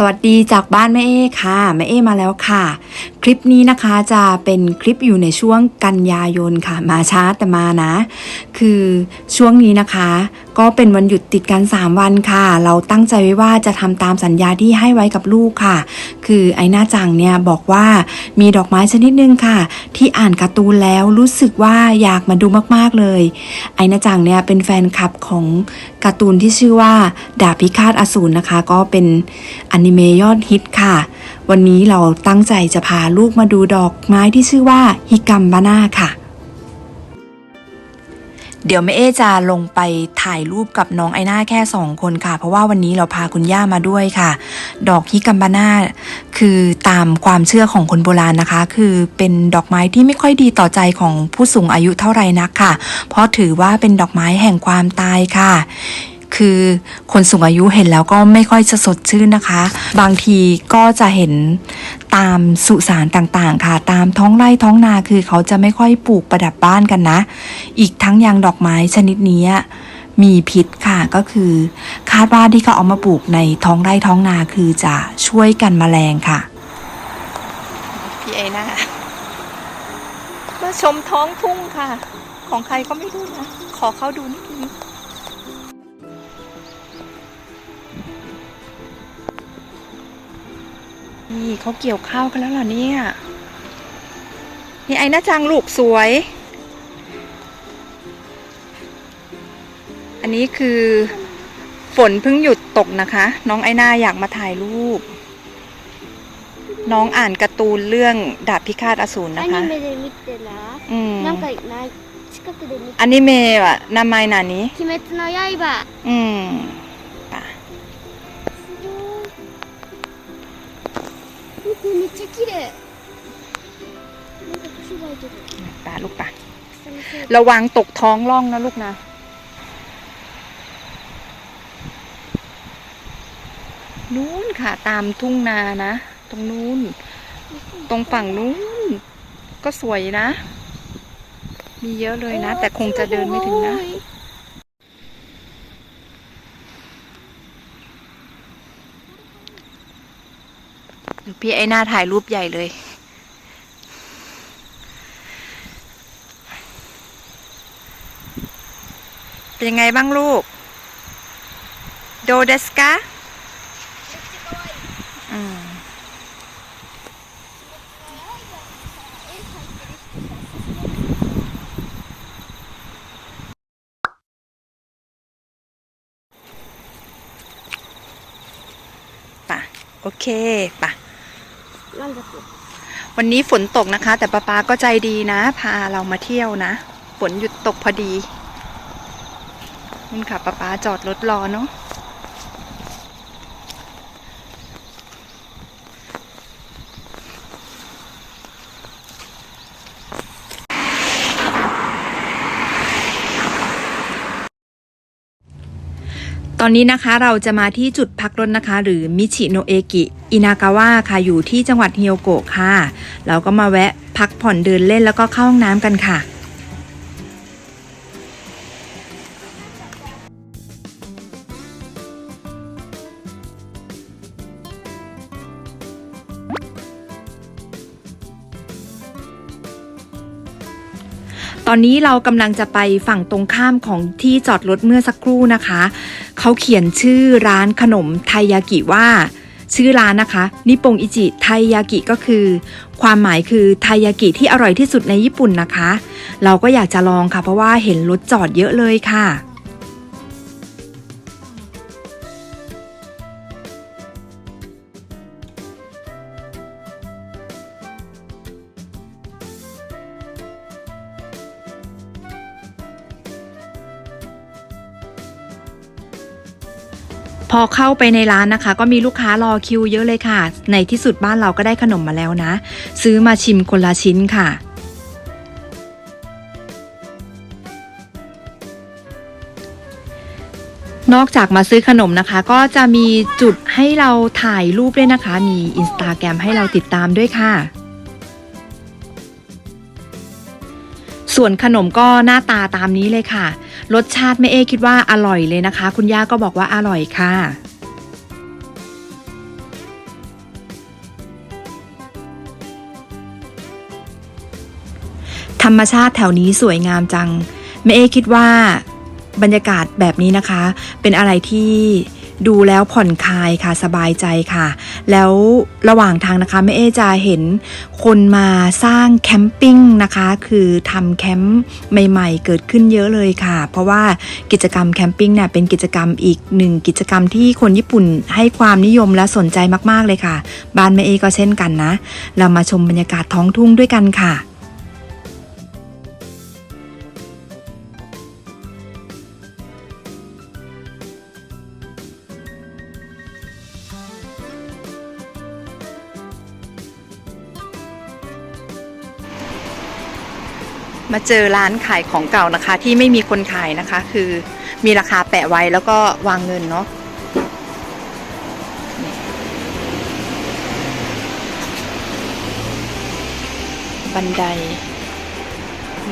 สวัสดีจากบ้านแม่เอค่ะแม่เอมาแล้วค่ะ คลิปนี้นะคะจะเป็นคลิปอยู่ในช่วงกันยายนค่ะ มาช้าแต่มานะ คือช่วงนี้นะคะ ก็เป็นวันหยุดติดกัน 3 วันค่ะ เราตั้งใจไว้ว่าจะทำตามสัญญาที่ให้ไว้กับลูกค่ะ คือไอ้หน้าจังเนี่ยบอกว่ามีดอกไม้ชนิดนึงค่ะ ที่อ่านการ์ตูนแล้วรู้สึกว่าอยากมาดูมากๆเลย ไอ้หน้าจังเนี่ยเป็นแฟนคลับของการ์ตูนที่ชื่อว่าดาบพิฆาตอสูรนะคะ ก็เป็นอนิเมะยอดฮิตค่ะ วันนี้เราตั้งใจจะพาลูกมาดูดอกไม้ที่ชื่อว่าฮิกัมบาน่าค่ะ เดี๋ยวแม่เอจะลงไปถ่ายรูปกับน้องไอหน้าแค่สองคนค่ะ เพราะว่าวันนี้เราพาคุณย่ามาด้วยค่ะ ดอกฮิกัมบาน่าคือตามความเชื่อของคนโบราณนะคะ คือเป็นดอกไม้ที่ไม่ค่อยดีต่อใจของผู้สูงอายุเท่าไหร่นักค่ะ เพราะถือว่าเป็นดอกไม้แห่งความตายค่ะ คือคนสูงอายุเห็นแล้วก็ไม่ค่อยจะสดชื่นนะคะ บางทีก็จะเห็นตามสุสานต่างๆ ค่ะ ตามท้องไร่ท้องนาคือเขาจะไม่ค่อยปลูกประดับบ้านกันนะ อีกทั้งยังดอกไม้ชนิดนี้มีพิษค่ะก็คือ คาดว่าที่เขาเอามาปลูกในท้องไร่ท้องนาคือจะช่วยกันแมลงค่ะพี่เอน่ามาชมท้องทุ่งค่ะ ของใครก็ไม่รู้นะ ขอเข้าดูนิดนึง นี่เขาเกี่ยวข้าวกันแล้วเหรอเนี่ย นี่ไอ้น้าจังลูกสวย อันนี้คือฝนเพิ่งหยุดตกนะคะ น้องไอ้นาอยากมาถ่ายรูป น้องอ่านการ์ตูนเรื่องดาบพิฆาตอสูร ア นะคะ ニメで見てな、 อืม なんかない近くで見て อนิเมะอะนามายนานี้ 鬼滅の刃 อืม 見てめっちゃ綺麗なんか虫がいてる ป่ะลูกป่ะ 草のせいで ระวังตกท้องร่องนะลูกนะ นู้นค่ะ ตามทุ่งนานะ ตรงนู้น ตรงฝั่งนู้น ก็สวยนะ มีเยอะเลยนะ แต่คงจะเดินไม่ถึงนะ พี่ไอ้หน้าถ่ายรูปใหญ่เลย เป็นยังไงบ้างลูก โดเดสกาอืมป่ะโอเคป่ะ นั่นจะสุวันนี้ฝนตกนะคะ แต่ป้าปาก็ใจดีนะ พาเรามาเที่ยวนะฝนหยุดตกพอดีนี่ค่ะป้าปาจอดรถรอเนาะ ตอนนี้นะคะเราจะมาที่จุดพักรถนะคะ หรือมิชิโนเอกิอินากาวะค่ะอยู่ที่จังหวัดเฮิโยโกะค่ะ เราก็มาแวะพักผ่อนเดินเล่นแล้วก็เข้าห้องน้ำกันค่ะตอนนี้เรากำลังจะไปฝั่งตรงข้ามของที่จอดรถเมื่อสักครู่นะคะ เขาเขียนชื่อร้านขนมไทยากิว่า ชื่อร้านนะคะ นิปงอิจิไทยากิก็คือ ความหมายคือไทยากิที่อร่อยที่สุดในญี่ปุ่นนะคะ เราก็อยากจะลองค่ะเพราะว่าเห็นรถจอดเยอะเลยค่ะ พอเข้าไปในร้านนะคะ ก็มีลูกค้ารอคิวเยอะเลยค่ะ ในที่สุดบ้านเราก็ได้ขนมมาแล้วนะ ซื้อมาชิมคนละชิ้นค่ะนอกจากมาซื้อขนมนะคะ ก็จะมีจุดให้เราถ่ายรูปด้วยนะคะ มีอินสตาแกรมให้เราติดตามด้วยค่ะ ส่วนขนมก็หน้าตาตามนี้เลยค่ะ รสชาติแม่เอคิดว่าอร่อยเลยนะคะ คุณย่าก็บอกว่าอร่อยค่ะธรรมชาติแถวนี้สวยงามจังแม่เอคิดว่าบรรยากาศแบบนี้นะคะ เป็นอะไรที่ ดูแล้วผ่อนคลายค่ะสบายใจค่ะ แล้วระหว่างทางนะคะแม่เอจะเห็นคนมาสร้างแคมปิ้งนะคะ คือทำแคมป์ใหม่ ๆ เกิดขึ้นเยอะเลยค่ะ เพราะว่ากิจกรรมแคมปิ้งเนี่ยเป็นกิจกรรมอีกหนึ่งกิจกรรมที่คนญี่ปุ่นให้ความนิยมและสนใจมากๆเลยค่ะ บ้านแม่เอก็เช่นกันนะ เรามาชมบรรยากาศท้องทุ่งด้วยกันค่ะ มาเจอร้านขายของเก่านะคะ ที่ไม่มีคนขายนะคะ คือมีราคาแปะไว้แล้วก็วางเงินเนาะนี่บันได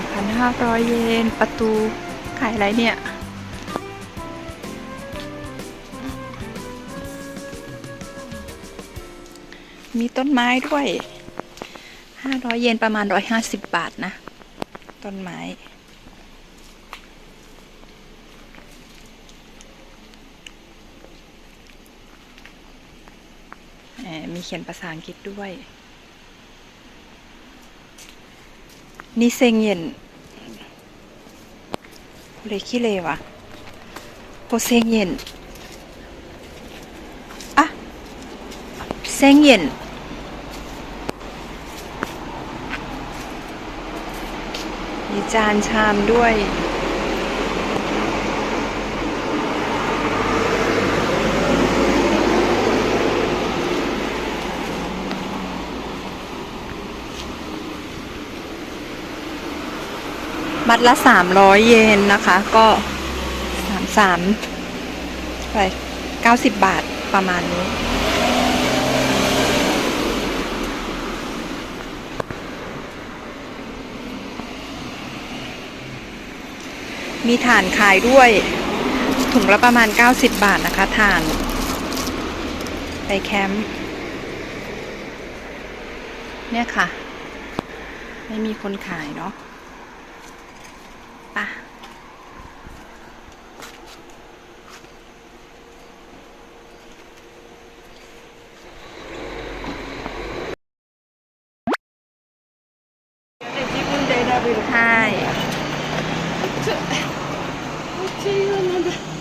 1,500 เยน ประตูขายอะไรเนี่ย มีต้นไม้ด้วย 500 เยนประมาณ 150 บาทนะ ต้นไม้มีเขียนภาษาอังกฤษด้วย นี่เซงเย็นโเลคิเลวะโคเซงเย็นอะเซงเย็น มีจานชามด้วย มัดละสามร้อยเยนนะคะ ก็สามสามไปเก้าสิบบาทประมาณนี้ มีถ่านขายด้วย ถุงละประมาณ 90 บาทนะคะถ่าน ไปแคมป์เนี่ยค่ะ ไม่มีคนขายเนาะป่ะ 这个那的。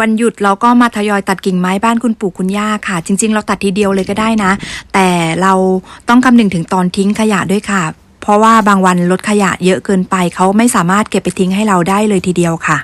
วันหยุดเราก็มาทยอยตัดกิ่งไม้บ้านคุณปู่คุณย่าค่ะ จริง ๆ เราตัดทีเดียวเลยก็ได้นะ แต่เราต้องคำนึงถึงตอนทิ้งขยะด้วยค่ะ เพราะว่าบางวันรถขยะเยอะเกินไปเขาไม่สามารถเก็บไปทิ้งให้เราได้เลยทีเดียวค่ะ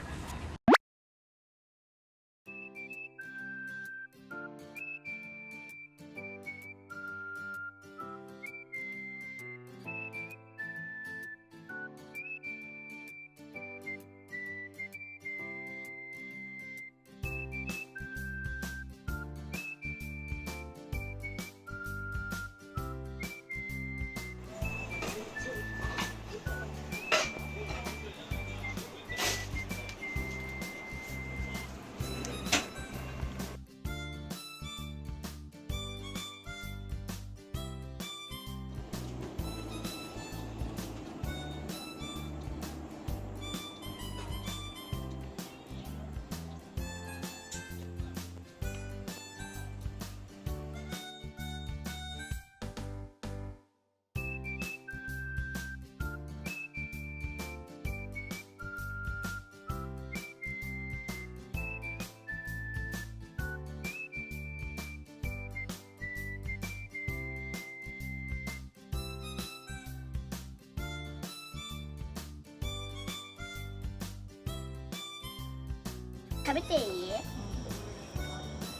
食べていい？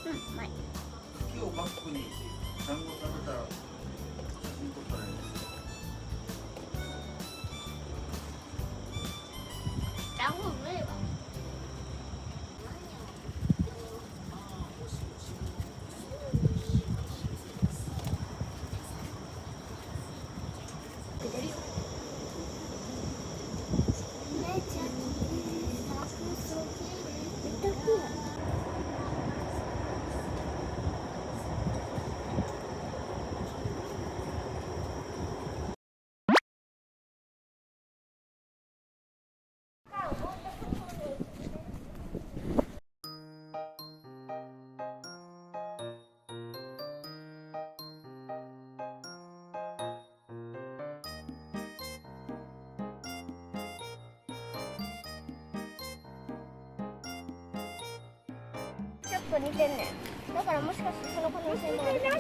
うんうまい。木をバックに団子食べたらが似てんねん。だからもしかしてその子の線が似てる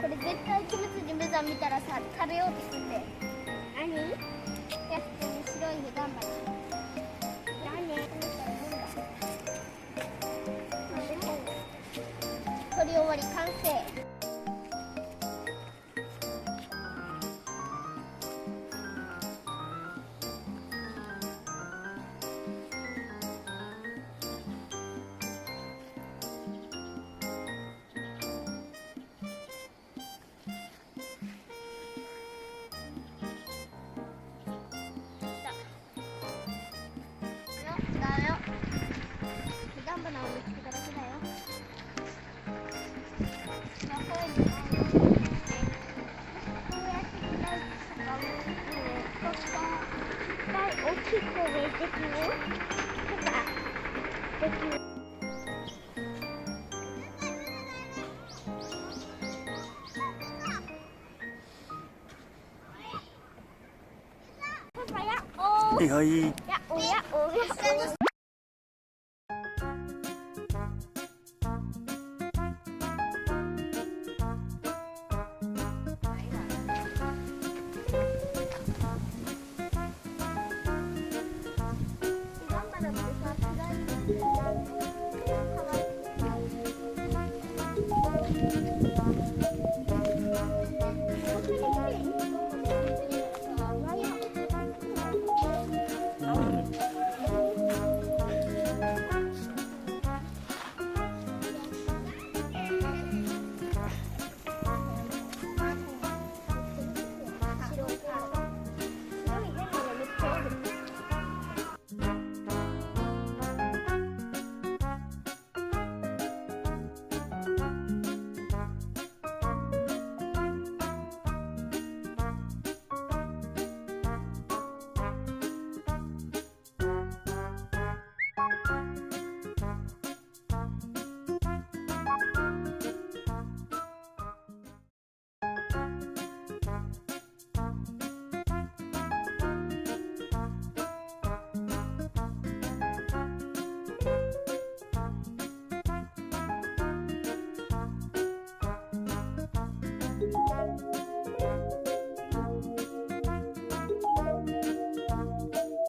これ絶対キムツジムザ見たらさ食べようとしてて。何？ 거 나오길 기다려주세요. 어떻게 왜 이렇게 되